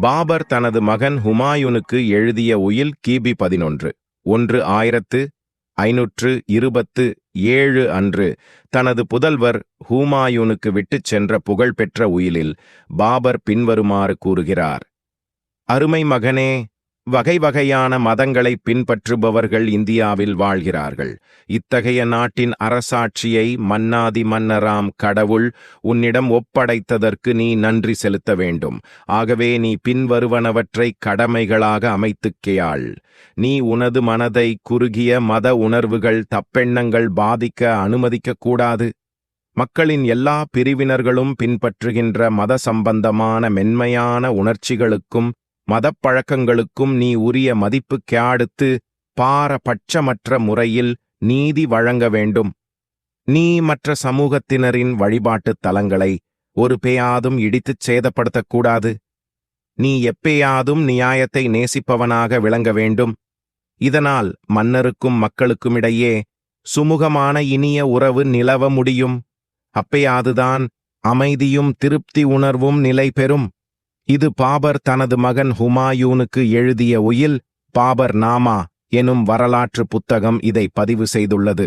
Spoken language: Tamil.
பாபர் தனது மகன் ஹுமாயூனுக்கு எழுதிய உயில் கிபி பதினொன்று. ஒன்று ஆயிரத்து ஐநூற்று இருபத்து ஏழு அன்று தனது புதல்வர் ஹூமாயூனுக்கு விட்டுச் சென்ற புகழ்பெற்ற உயிலில் பாபர் பின்வருமாறு கூறுகிறார். அருமை மகனே வகை வகையான மதங்களை பின்பற்றுபவர்கள் இந்தியாவில் வாழ்கிறார்கள். இத்தகைய நாட்டின் அரசாட்சியை மன்னாதி மன்னராம் கடவுள் உன்னிடம் ஒப்படைத்ததற்கு நீ நன்றி செலுத்த வேண்டும். ஆகவே நீ பின்வருவனவற்றை கடமைகளாக அமைத்துக்கேயாள். நீ உனது மனதை குறுகிய மத உணர்வுகள் தப்பெண்ணங்கள் பாதிக்க அனுமதிக்கக்கூடாது மக்களின் எல்லா பிரிவினர்களும் பின்பற்றுகின்ற மத சம்பந்தமான மென்மையான உணர்ச்சிகளுக்கும் மதப்பழக்கங்களுக்கும் நீ உரிய மதிப்பு அடுத்து பாரபட்சமற்ற முறையில் நீதி வழங்க வேண்டும். நீ மற்ற சமூகத்தினரின் வழிபாட்டுத் தலங்களை ஒரு பேயாதும் இடித்துச் சேதப்படுத்தக்கூடாது நீ எப்பேயாதும் நியாயத்தை நேசிப்பவனாக விளங்க வேண்டும். இதனால் மன்னருக்கும் மக்களுக்குமிடையே சுமூகமான இனிய உறவு நிலவ முடியும். அப்பேயாதுதான் அமைதியும் திருப்தி உணர்வும் நிலை பெறும் இது பாபர் தனது மகன் ஹுமாயூனுக்கு எழுதிய உயில் பாபர் நாமா எனும் வரலாற்று புத்தகம் இதை பதிவு செய்துள்ளது.